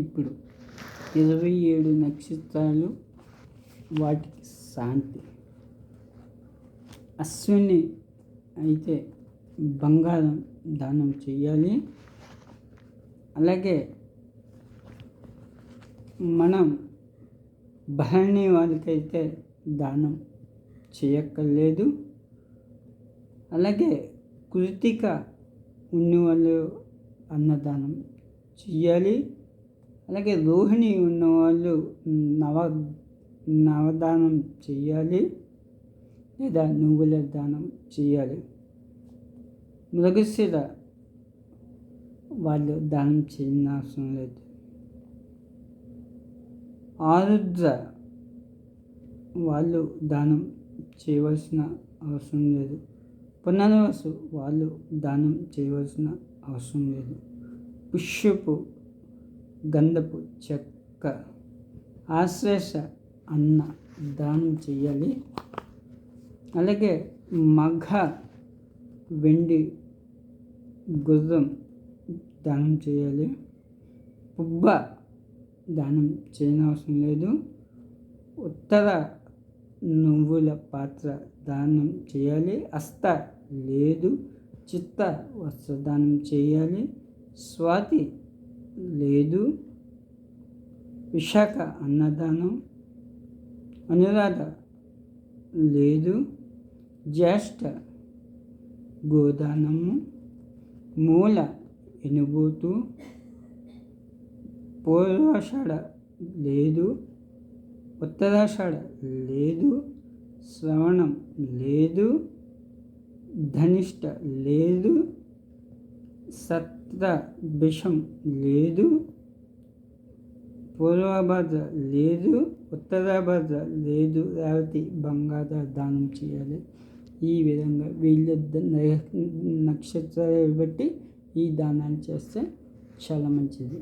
ఇప్పుడు ఇరవై ఏడు నక్షత్రాలు వాటికి శాంతి. అశ్విని అయితే బంగారం దానం చేయాలి. అలాగే మనం భరణి వాళ్ళకైతే దానం చేయక్కర్లేదు. అలాగే కృతిక ఉన్నవాళ్ళు అన్నదానం చేయాలి. అలాగే రోహిణి ఉన్నవాళ్ళు నవ నవదానం చేయాలి లేదా నువ్వుల దానం చేయాలి. మృగశిర వాళ్ళు దానం చేయని అవసరం లేదు. ఆరుద్ర వాళ్ళు దానం చేయవలసిన అవసరం లేదు. పునర్వసు వాళ్ళు దానం చేయవలసిన అవసరం లేదు. పుష్యపు గంధపు చెక్క ఆశ్లేష అన్న దానం చేయాలి అలాగే మఘ వెండి గుర్రం దానం చేయాలి పుబ్బ దానం చేయనవసరం లేదు. ఉత్తర నువ్వుల పాత్ర దానం చేయాలి అస్త లేదు చిత్త వస్త్రదానం చేయాలి స్వాతి లేదు. విశాఖ అన్నదానం. అనురాధ లేదు. జ్యేష్ఠ గోదానము మూల ఎనుబోతు. పూర్వాషాఢ లేదు. ఉత్తరాషాఢ లేదు. శ్రవణం లేదు. ధనిష్ట లేదు. సత్ర బిషం లేదు పూర్వభద్ర లేదు ఉత్తరాభద్ర లేదు రేవతి బంగార దానం చేయాలి. ఈ విధంగా వీళ్ళ నక్షత్రాలు బట్టి ఈ దానాన్ని చేస్తే చాలా మంచిది.